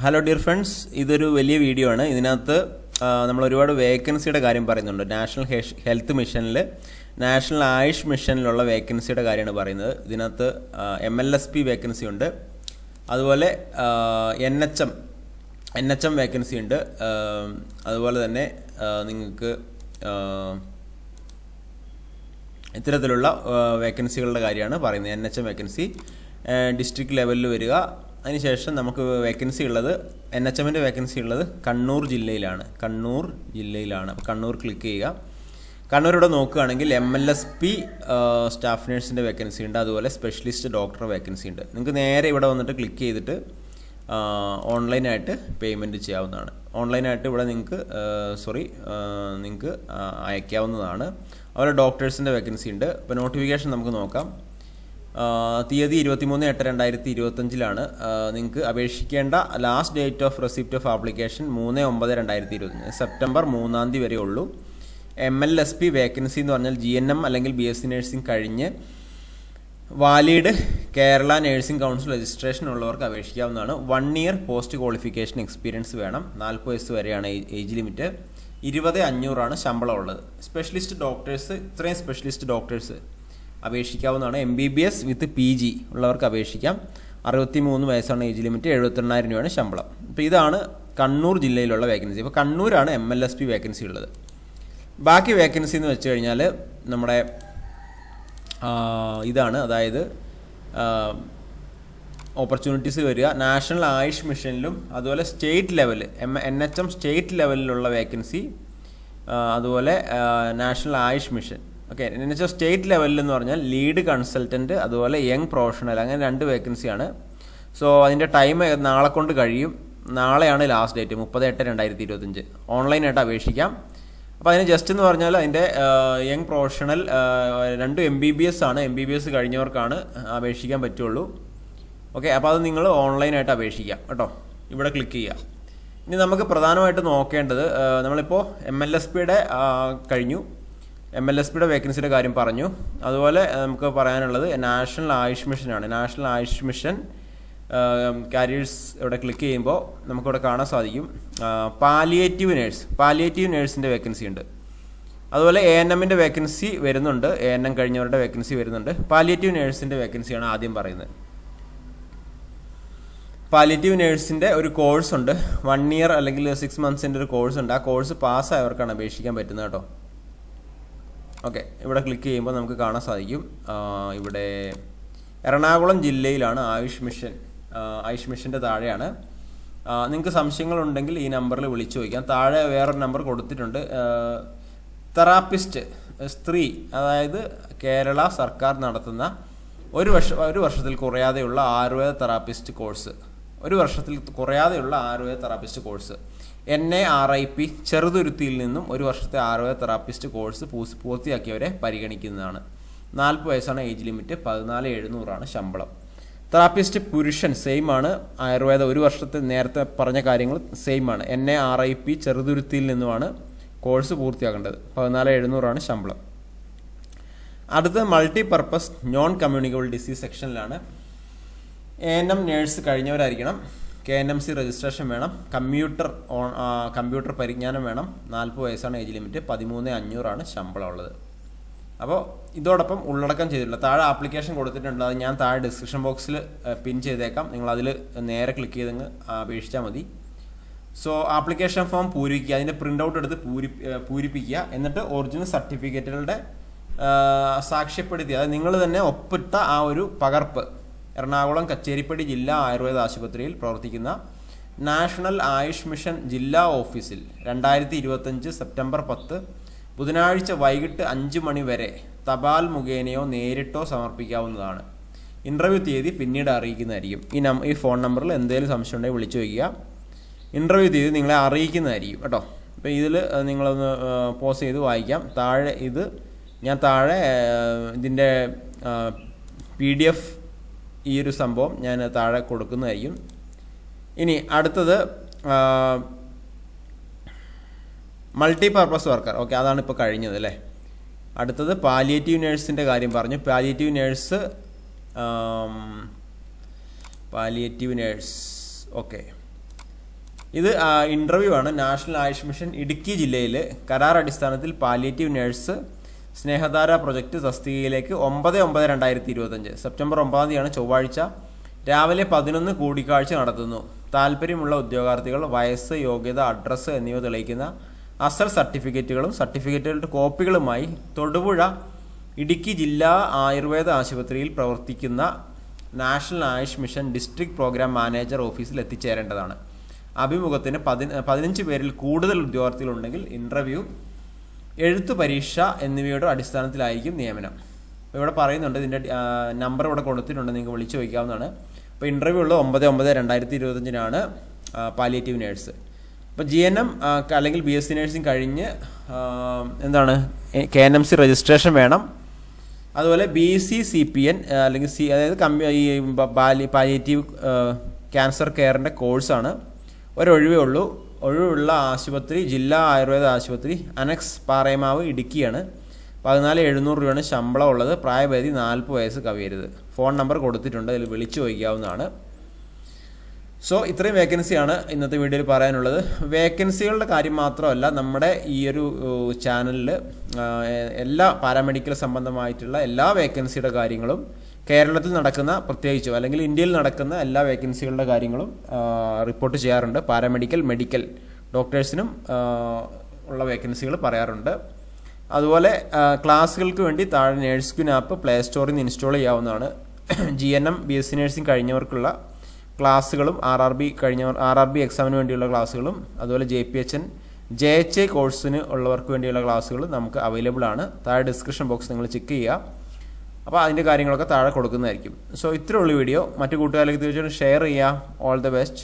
Hello dear friends ഇതൊരു വലിയ video ആണ്. ഇതിനകത്ത് നമ്മൾ ഒരുപാട് വേക്കൻസിയുടെ കാര്യം പറയുന്നുണ്ട്. നാഷണൽ ഹെൽത്ത് മിഷനിൽ നാഷണൽ ആയുഷ് മിഷനിലുള്ള വേക്കൻസിയുടെ കാര്യമാണ് പറയുന്നത്. ഇതിനകത്ത് M L S P vacancy ഉണ്ട്. അതുപോലെ N H M N H M vacancy ഉണ്ട്. അതുപോലെ തന്നെ നിങ്ങൾക്ക് ഇത്തരത്തിലുള്ള വേക്കൻസികളുടെ കാര്യമാണ് പറയുന്നത്. N H M vacancy district ലെവലിൽ വരിക അതിനുശേഷം നമുക്ക് വേക്കൻസി ഉള്ളത് എൻ എച്ച് എമ്മിന്റെ വേക്കൻസി ഉള്ളത് കണ്ണൂർ ജില്ലയിലാണ്. കണ്ണൂർ ജില്ലയിലാണ്. അപ്പോൾ കണ്ണൂർ ക്ലിക്ക് ചെയ്യുക. കണ്ണൂർ ഇവിടെ നോക്കുകയാണെങ്കിൽ M L S P staff നേഴ്സിന്റെ vacancy ഉണ്ട്. അതുപോലെ സ്പെഷ്യലിസ്റ്റ് ഡോക്ടർ വേക്കൻസി ഉണ്ട്. നിങ്ങൾക്ക് നേരെ ഇവിടെ വന്നിട്ട് ക്ലിക്ക് ചെയ്തിട്ട് ഓൺലൈനായിട്ട് പേയ്മെന്റ് ചെയ്യാവുന്നതാണ്. ഓൺലൈനായിട്ട് ഇവിടെ നിങ്ങൾക്ക് സോറി നിങ്ങൾക്ക് അയക്കാവുന്നതാണ്. അതുപോലെ ഡോക്ടേഴ്സിന്റെ വേക്കൻസി ഉണ്ട്. അപ്പോൾ നോട്ടിഫിക്കേഷൻ നമുക്ക് നോക്കാം. തീയതി ഇരുപത്തിമൂന്ന് എട്ട് രണ്ടായിരത്തി ഇരുപത്തഞ്ചിലാണ് നിങ്ങൾക്ക് അപേക്ഷിക്കേണ്ട last date of receipt of application മൂന്ന് ഒമ്പത് രണ്ടായിരത്തി ഇരുപത്തഞ്ച് സെപ്റ്റംബർ മൂന്നാം തീയതി വരെ ഉള്ളൂ. M L S P vacancy എന്ന് പറഞ്ഞാൽ ജി എൻ എം അല്ലെങ്കിൽ ബി എസ് സി നഴ്സിംഗ് കഴിഞ്ഞ് valid Kerala nursing council registration ഉള്ളവർക്ക് അപേക്ഷിക്കാവുന്നതാണ്. One year post qualification experience വേണം. നാൽപ്പത് വയസ്സ് വരെയാണ് ഏജ് ലിമിറ്റ് ഇരുപത് അഞ്ഞൂറാണ് ശമ്പളം ഉള്ളത്. സ്പെഷ്യലിസ്റ്റ് ഡോക്ടേഴ്സ് ഇത്രയും specialist doctors അപേക്ഷിക്കാവുന്നതാണ്. M B B S with P G ഉള്ളവർക്ക് അപേക്ഷിക്കാം. അറുപത്തി മൂന്ന് വയസ്സാണ് ഏജ് ലിമിറ്റ് എഴുപത്തെണ്ണായിരം രൂപയാണ് ശമ്പളം. അപ്പോൾ ഇതാണ് കണ്ണൂർ ജില്ലയിലുള്ള വേക്കൻസി അപ്പോൾ കണ്ണൂരാണ് M L S P vacancy ഉള്ളത്. ബാക്കി വേക്കൻസി എന്ന് വെച്ച് കഴിഞ്ഞാൽ നമ്മുടെ ഇതാണ്. അതായത് ഓപ്പർച്യൂണിറ്റീസ് വരിക. നാഷണൽ ആയുഷ് മിഷനിലും അതുപോലെ state level M N H M state ലെവലിലുള്ള വേക്കൻസി അതുപോലെ national AYUSH mission okay N വെച്ചാൽ എം സ്റ്റേറ്റ് ലെവലിൽ എന്ന് പറഞ്ഞാൽ ലീഡ് കൺസൾട്ടന്റ് അതുപോലെ യങ് പ്രൊഫഷണൽ അങ്ങനെ രണ്ട് വേക്കൻസിയാണ് സോ അതിന്റെ ടൈം നാളെ കൊണ്ട് കഴിയും. നാളെയാണ് ലാസ്റ്റ് ഡേറ്റ് മുപ്പത് എട്ട് രണ്ടായിരത്തി ഇരുപത്തഞ്ച് ഓൺലൈനായിട്ട് അപേക്ഷിക്കാം. അപ്പോൾ അതിന് ജസ്റ്റ് എന്ന് പറഞ്ഞാൽ അതിന്റെ യങ് പ്രൊഫഷണൽ രണ്ട് എം ബി ബി എസ് ആണ്. എം ബി ബി എസ് കഴിഞ്ഞവർക്കാണ് അപേക്ഷിക്കാൻ പറ്റുള്ളൂ. ഓക്കെ അപ്പോൾ അത് നിങ്ങൾ ഓൺലൈനായിട്ട് അപേക്ഷിക്കാം കേട്ടോ. ഇവിടെ ക്ലിക്ക് ചെയ്യുക ഇനി നമുക്ക് പ്രധാനമായിട്ട് നോക്കേണ്ടത് നമ്മളിപ്പോൾ എം എൽ എസ് പിയുടെ കഴിഞ്ഞു. എം എൽ എസ് പിയുടെ വേക്കൻസിയുടെ കാര്യം പറഞ്ഞു. അതുപോലെ നമുക്ക് പറയാനുള്ളത് നാഷണൽ ആയുഷ് മിഷനാണ് നാഷണൽ ആയുഷ് മിഷൻ കാരിയേഴ്സ് ഇവിടെ ക്ലിക്ക് ചെയ്യുമ്പോൾ നമുക്കിവിടെ കാണാൻ സാധിക്കും. പാലിയേറ്റീവ് നേഴ്സ് പാലിയേറ്റീവ് നേഴ്സിന്റെ വേക്കൻസി ഉണ്ട്. അതുപോലെ എ എൻ എമ്മിന്റെ വേക്കൻസി വരുന്നുണ്ട്. എ എൻ എം കഴിഞ്ഞവരുടെ വേക്കൻസി വരുന്നുണ്ട്. പാലിയേറ്റീവ് നേഴ്സിന്റെ വേക്കൻസിയാണ് ആദ്യം പറയുന്നത്. പാലിയേറ്റീവ് നേഴ്സിന്റെ ഒരു കോഴ്സ് ഉണ്ട്. വൺ ഇയർ അല്ലെങ്കിൽ സിക്സ് മന്ത്സിന്റെ ഒരു കോഴ്സ് ഉണ്ട്. ആ കോഴ്സ് പാസ്സായവർക്കാണ് അപേക്ഷിക്കാൻ പറ്റുന്നത് കേട്ടോ. ഓക്കെ ഇവിടെ ക്ലിക്ക് ചെയ്യുമ്പോൾ നമുക്ക് കാണാൻ സാധിക്കും. ഇവിടെ എറണാകുളം ജില്ലയിലാണ് ആയുഷ് മിഷൻ ആയുഷ് മിഷന്റെ താഴെയാണ്. നിങ്ങൾക്ക് സംശയങ്ങളുണ്ടെങ്കിൽ ഈ നമ്പറിൽ വിളിച്ചു ചോദിക്കാം. താഴെ വേറൊരു നമ്പർ കൊടുത്തിട്ടുണ്ട്. തെറാപ്പിസ്റ്റ് സ്ത്രീ അതായത് കേരള സർക്കാർ നടത്തുന്ന ഒരു വർഷം ഒരു വർഷത്തിൽ കുറയാതെയുള്ള ആയുർവേദ തെറാപ്പിസ്റ്റ് കോഴ്സ്. ഒരു വർഷത്തിൽ കുറയാതെയുള്ള Ayurveda therapist course. N A R I P ചെറുതുരുത്തിയിൽ നിന്നും ഒരു വർഷത്തെ ആയുർവേദ തെറാപ്പിസ്റ്റ് കോഴ്സ് പൂർത്തിയാക്കിയവരെ പരിഗണിക്കുന്നതാണ്. നാൽപ്പത് വയസ്സാണ് ഏജ് ലിമിറ്റ് പതിനാല് എഴുന്നൂറാണ് ശമ്പളം. തെറാപ്പിസ്റ്റ് പുരുഷൻ സെയിം ആണ് ആയുർവേദ ഒരു വർഷത്തെ നേരത്തെ പറഞ്ഞ കാര്യങ്ങൾ സെയിം ആണ് N A R I P ചെറുതുരുത്തിയിൽ നിന്നുമാണ് കോഴ്സ് പൂർത്തിയാക്കേണ്ടത്. പതിനാല് എഴുന്നൂറാണ് ശമ്പളം. അടുത്ത multi purpose non communicable disease സെക്ഷനിലാണ്. N M nurse കഴിഞ്ഞവരായിരിക്കണം. K N M C registration വേണം. കമ്പ്യൂട്ടർ ഓൺ കമ്പ്യൂട്ടർ പരിജ്ഞാനം വേണം. നാൽപ്പത് വയസ്സാണ് ഏജ് ലിമിറ്റ് പതിമൂന്ന് അഞ്ഞൂറാണ് ശമ്പളം ഉള്ളത്. അപ്പോൾ ഇതോടൊപ്പം ഉള്ളടക്കം ചെയ്തിട്ടുള്ള താഴെ ആപ്ലിക്കേഷൻ കൊടുത്തിട്ടുണ്ട്. അത് ഞാൻ താഴെ ഡിസ്ക്രിപ്ഷൻ ബോക്സിൽ പിൻ ചെയ്തേക്കാം. നിങ്ങൾ അതിൽ നേരെ ക്ലിക്ക് ചെയ്തങ്ങ് അപേക്ഷിച്ചാൽ മതി. സോ ആപ്ലിക്കേഷൻ ഫോം പൂരിപ്പിക്കുക. അതിന്റെ പ്രിന്റ് ഔട്ട് എടുത്ത് പൂരി പൂരിപ്പിക്കുക. എന്നിട്ട് ഒറിജിനൽ സർട്ടിഫിക്കറ്റുകളുടെ സാക്ഷ്യപ്പെടുത്തി. അതായത് നിങ്ങൾ തന്നെ ഒപ്പിട്ട ആ ഒരു പകർപ്പ്. എറണാകുളം കച്ചേരിപ്പടി ജില്ലാ ആയുർവേദ ആശുപത്രിയിൽ പ്രവർത്തിക്കുന്ന നാഷണൽ ആയുഷ് മിഷൻ ജില്ലാ ഓഫീസിൽ രണ്ടായിരത്തി ഇരുപത്തഞ്ച് സെപ്റ്റംബർ പത്ത് ബുധനാഴ്ച വൈകിട്ട് അഞ്ച് മണി വരെ തപാൽ മുഖേനയോ നേരിട്ടോ സമർപ്പിക്കാവുന്നതാണ്. ഇന്റർവ്യൂ തീയതി പിന്നീട് അറിയിക്കുന്നതായിരിക്കും. ഈ നം ഈ ഫോൺ നമ്പറിൽ എന്തെങ്കിലും സംശയം ഉണ്ടെങ്കിൽ വിളിച്ചു ചോദിക്കുക. ഇന്റർവ്യൂ തീയതി നിങ്ങളെ അറിയിക്കുന്നതായിരിക്കും കേട്ടോ. അപ്പോൾ ഇതിൽ നിങ്ങളൊന്ന് പോസ് ചെയ്ത് വായിക്കാം. താഴെ ഇത് ഞാൻ താഴെ ഇതിന്റെ പി ഡി എഫ് ഈ ഒരു സംഭവം ഞാൻ താഴെ കൊടുക്കുന്നതായിരിക്കും. ഇനി അടുത്തത് മൾട്ടി പർപ്പസ് വർക്കർ ഓക്കെ അതാണ് ഇപ്പോൾ കഴിഞ്ഞത് അല്ലേ? അടുത്തത് പാലിയേറ്റീവ് നേഴ്സിന്റെ കാര്യം പറഞ്ഞു. Palliative nurse palliative nurse okay ഇത് ഇന്റർവ്യൂ ആണ്. നാഷണൽ ആയുഷ് മിഷൻ ഇടുക്കി ജില്ലയിൽ കരാർ അടിസ്ഥാനത്തിൽ പാലിയേറ്റീവ് നഴ്സ് സ്നേഹധാര പ്രൊജക്റ്റ് തസ്തികയിലേക്ക് ഒമ്പത് ഒമ്പത് രണ്ടായിരത്തി ഇരുപത്തഞ്ച്. സെപ്റ്റംബർ ഒമ്പതാം തീയതിയാണ് ചൊവ്വാഴ്ച രാവിലെ പതിനൊന്ന് കൂടിക്കാഴ്ച നടത്തുന്നു. താല്പര്യമുള്ള ഉദ്യോഗാർത്ഥികൾ വയസ്സ് യോഗ്യത അഡ്രസ്സ് എന്നിവ തെളിയിക്കുന്ന അസൽ സർട്ടിഫിക്കറ്റുകളും സർട്ടിഫിക്കറ്റുകളുടെ കോപ്പികളുമായി തൊടുപുഴ ഇടുക്കി ജില്ലാ ആയുർവേദ ആശുപത്രിയിൽ പ്രവർത്തിക്കുന്ന national AYUSH mission district program manager ഓഫീസിൽ എത്തിച്ചേരേണ്ടതാണ്. അഭിമുഖത്തിന് പതി പതിനഞ്ച് പേരിൽ കൂടുതൽ ഉദ്യോഗാർത്ഥികളുണ്ടെങ്കിൽ ഇന്റർവ്യൂ എഴുത്തു പരീക്ഷ എന്നിവയുടെ അടിസ്ഥാനത്തിലായിരിക്കും നിയമനം. അപ്പോൾ ഇവിടെ പറയുന്നുണ്ട് ഇതിന്റെ നമ്പർ ഇവിടെ കൊടുത്തിട്ടുണ്ട് നിങ്ങൾക്ക് വിളിച്ചു ചോദിക്കാവുന്നതാണ്. അപ്പോൾ ഇന്റർവ്യൂ ഉള്ളത് ഒമ്പത് ഒമ്പത് രണ്ടായിരത്തി ഇരുപത്തഞ്ചിനാണ് പാലിയേറ്റീവ് നേഴ്സ് അപ്പോൾ ജി എൻ എം അല്ലെങ്കിൽ ബി എസ് സി നേഴ്സിംഗ് കഴിഞ്ഞ് എന്താണ് K N M C registration വേണം. അതുപോലെ B C C P N അല്ലെങ്കിൽ സി അതായത് കമ്പി ഈ പാലിയേറ്റീവ് ക്യാൻസർ കെയറിന്റെ കോഴ്സാണ് ഒരൊഴിവേ ഉള്ളൂ. ഒഴിവുള്ള ആശുപത്രി ജില്ലാ ആയുർവേദ ആശുപത്രി അനക്സ് പാറയമാവ് ഇടുക്കിയാണ്. പതിനാല് എഴുന്നൂറ് രൂപയാണ് ശമ്പളം ഉള്ളത്. പ്രായപരിധി നാൽപ്പത് വയസ്സ് കവിയരുത്. ഫോൺ നമ്പർ കൊടുത്തിട്ടുണ്ട്. അതിൽ വിളിച്ചു ചോദിക്കാവുന്നതാണ്. സോ ഇത്രയും വേക്കൻസിയാണ് ഇന്നത്തെ വീഡിയോയിൽ പറയാനുള്ളത്. വേക്കൻസികളുടെ കാര്യം മാത്രമല്ല നമ്മുടെ ഈ ഒരു ചാനലിൽ എല്ലാ പാരാമെഡിക്കൽ സംബന്ധമായിട്ടുള്ള എല്ലാ വേക്കൻസിയുടെ കാര്യങ്ങളും കേരളത്തിൽ നടക്കുന്ന പ്രത്യേകിച്ചും അല്ലെങ്കിൽ ഇന്ത്യയിൽ നടക്കുന്ന എല്ലാ വേക്കൻസികളുടെ കാര്യങ്ങളും റിപ്പോർട്ട് ചെയ്യാറുണ്ട്. പാരാമെഡിക്കൽ മെഡിക്കൽ ഡോക്ടേഴ്സിനും ഉള്ള വേക്കൻസികൾ പറയാറുണ്ട്. അതുപോലെ ക്ലാസ്സുകൾക്ക് വേണ്ടി താഴെ നേഴ്സ് ക്യൂൻ ആപ്പ് പ്ലേ സ്റ്റോറിൽ നിന്ന് ഇൻസ്റ്റാൾ ചെയ്യാവുന്നതാണ്. G N M B S C nursing കഴിഞ്ഞവർക്കുള്ള ക്ലാസ്സുകളും ആർ ആർ ബി കഴിഞ്ഞവർ ആർ ആർ ബി എക്സാമിന് വേണ്ടിയുള്ള ക്ലാസ്സുകളും അതുപോലെ J P H N J H A കോഴ്സിന് ഉള്ളവർക്ക് വേണ്ടിയുള്ള ക്ലാസ്സുകളും നമുക്ക് അവൈലബിൾ ആണ് താഴെ ഡിസ്ക്രിപ്ഷൻ ബോക്സ് നിങ്ങൾ ചെക്ക് ചെയ്യുക. അപ്പോൾ അതിന്റെ കാര്യങ്ങളൊക്കെ താഴെ കൊടുക്കുന്നതായിരിക്കും. സോ ഇത്രയുള്ള വീഡിയോ മറ്റു കൂട്ടുകാരിലേക്ക് തീർച്ചയായിട്ടും ഷെയർ ചെയ്യുക ഓൾ ദ ബെസ്റ്റ്